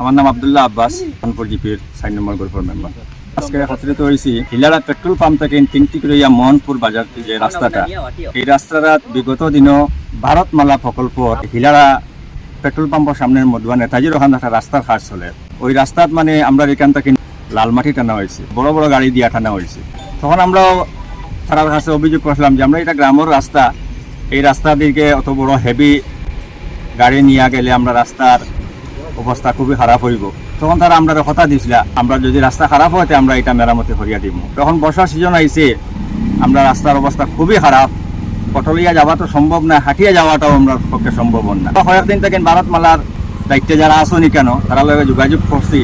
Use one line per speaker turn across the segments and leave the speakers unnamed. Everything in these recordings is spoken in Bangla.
আমার নাম আবদুল্লাহ আব্বাস কানপুর জিপির সাইন নম্বর গ্রুপের মেম্বার। আজকে একত্রিত হয়েছি হিলারা পেট্রোল পাম্প থেকে তিনটি করিয়া মোহনপুর বাজার যে রাস্তাটা। এই রাস্তাটা বিগত দিনও ভারতমালা প্রকল্প হিলারা পেট্রোল পাম্পের সামনের মধ্যে নেতাজির ওখানে একটা রাস্তার কাজ চলে। ওই রাস্তাত মানে আমরা এখান থেকে লালমাটি টানা হয়েছে, বড় বড় গাড়ি দিয়া টানা হয়েছে। তখন আমরাও তার কাছে অভিযোগ করছিলাম যে আমরা এটা গ্রামের রাস্তা, এই রাস্তা দিকে অত বড় হেভি গাড়ি নিয়ে গেলে আমরা রাস্তার অবস্থা খুবই খারাপ হইব। তখন তারা আমরা কথা দিছিল, আমরা যদি রাস্তা খারাপ হয় আমরা এটা মেরামতি করিয়া দিব তখন বর্ষার সিজন আইছে, আমরা রাস্তার অবস্থা খুবই খারাপ। পটলিয়া যাওয়া তো সম্ভব না, হাঁটিয়ে যাওয়াটাও আমরা পক্ষে সম্ভব না। কয়েকদিন থেকে ভারতমালার দায়িত্বে যারা আসনি কেন, তারা লগে যোগাযোগ করছি।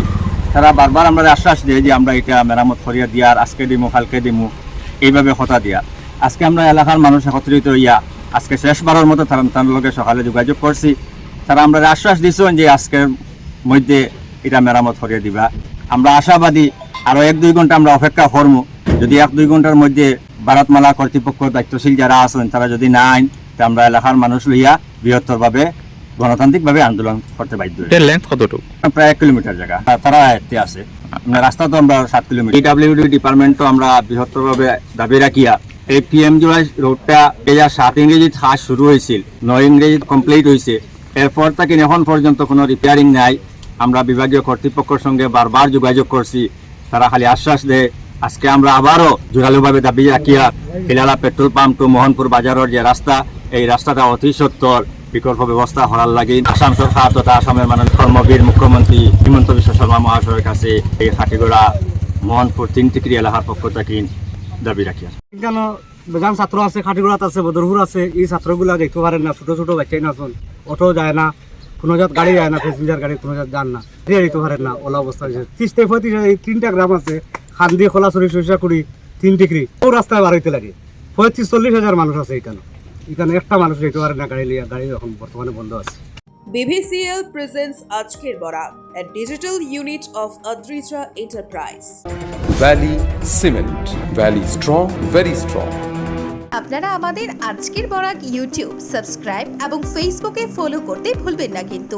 তারা বারবার আমরা আশ্বাস দেয় যে আমরা এটা মেরামত করিয়া দিয়ার আজকে দিমু, কালকে দিমু, এইভাবে কথা দিয়া। আজকে আমরা এলাকার মানুষ একত্রিত হইয়া আজকে শেষবারের মতো তারা তার সকালে যোগাযোগ করছি। তারা আমরা আশ্বাস দিছেন যে আজকের মধ্যে এটা মেরামত করিয়ে দিবা। আমরা আশাবাদী আরও এক দুই ঘণ্টা আমরা অপেক্ষা করব যদি এক দুই ঘণ্টার মধ্যে ভারতমালা কর্তৃপক্ষ দায়িত্বশীল যারা আছেন, তারা যদি না আইন, তা আমরা এলাকার মানুষ লইয়া বৃহত্তরভাবে গণতান্ত্রিকভাবে আন্দোলন করতে বাধ্য।
লেন্থ কতটুকু?
প্রায় এক কিলোমিটার জায়গা। তারা আয়ত্তে আছে। রাস্তা তো আমরা সাত কিলোমিটার। পিডাব্লিউডি ডিপার্টমেন্ট তো আমরা বৃহত্তরভাবে দাবি রাখিয়া এই পি এম জুলাই রোডটা দুই হাজার সাত ইংরেজিত কাজ শুরু হয়েছিল নয় ইংরেজিত কমপ্লিট হয়েছে এরপর থেকে এখন পর্যন্ত কোনো রিপেয়ারিং নাই। আমরা বিভাগীয় কর্তৃপক্ষের সঙ্গে বারবার যোগাযোগ করছি। তারা খালি আশ্বাস দেয় আজকে আমরা আবারও জোরালোভাবে দাবি রাখিয়া হিলালা পেট্রোল পাম্প টু মোহনপুর বাজারের যে রাস্তা এই রাস্তাটা অতি সত্তর। বিকল্প ব্যবস্থা করার লাগে আসাম সরকার তথা আসামের মাননীয় কর্মবীর মুখ্যমন্ত্রী হিমন্ত বিশ্ব শর্মা মহাশয়ের কাছে এই হাটিগড়া মোহনপুর তিন টিকরি এলাকার পক্ষ থেকে দাবি রাখি
কেন? ছাত্র আছে, খাটিগুড়াত আছে, বদরপুর আছে, এই ছাত্রগুলা দেখতে পারেন না, ছোট ছোট বাচ্চাই না চল অটো যায় না, কোনো জাত গাড়ি যায় না প্যাসেঞ্জার গাড়ি, কোনো জাত যান না। দিয়ে দিতে পারেন না, ওলা অবস্থা হয়েছে ত্রিশ থেকে পঁয়ত্রিশ এই তিনটা গ্রাম আছে খান্দি খোলাছড়ি সরিষাকুড়ি তিন ডিগ্রি ও রাস্তায় বার হইতে লাগে। পঁয়ত্রিশ, চল্লিশ হাজার মানুষ আছে এখানে। বন্ধ আছে।
বিভিসিএল প্রেজেন্স আজকের বড়া digital unit of Adrija enterprise
valley cement valley strong very strong
আপনারা আমাদের আজকের বরাক ইউটিউব সাবস্ক্রাইব এবং ফেসবুকে ফলো করতে ভুলবেন না কিন্তু।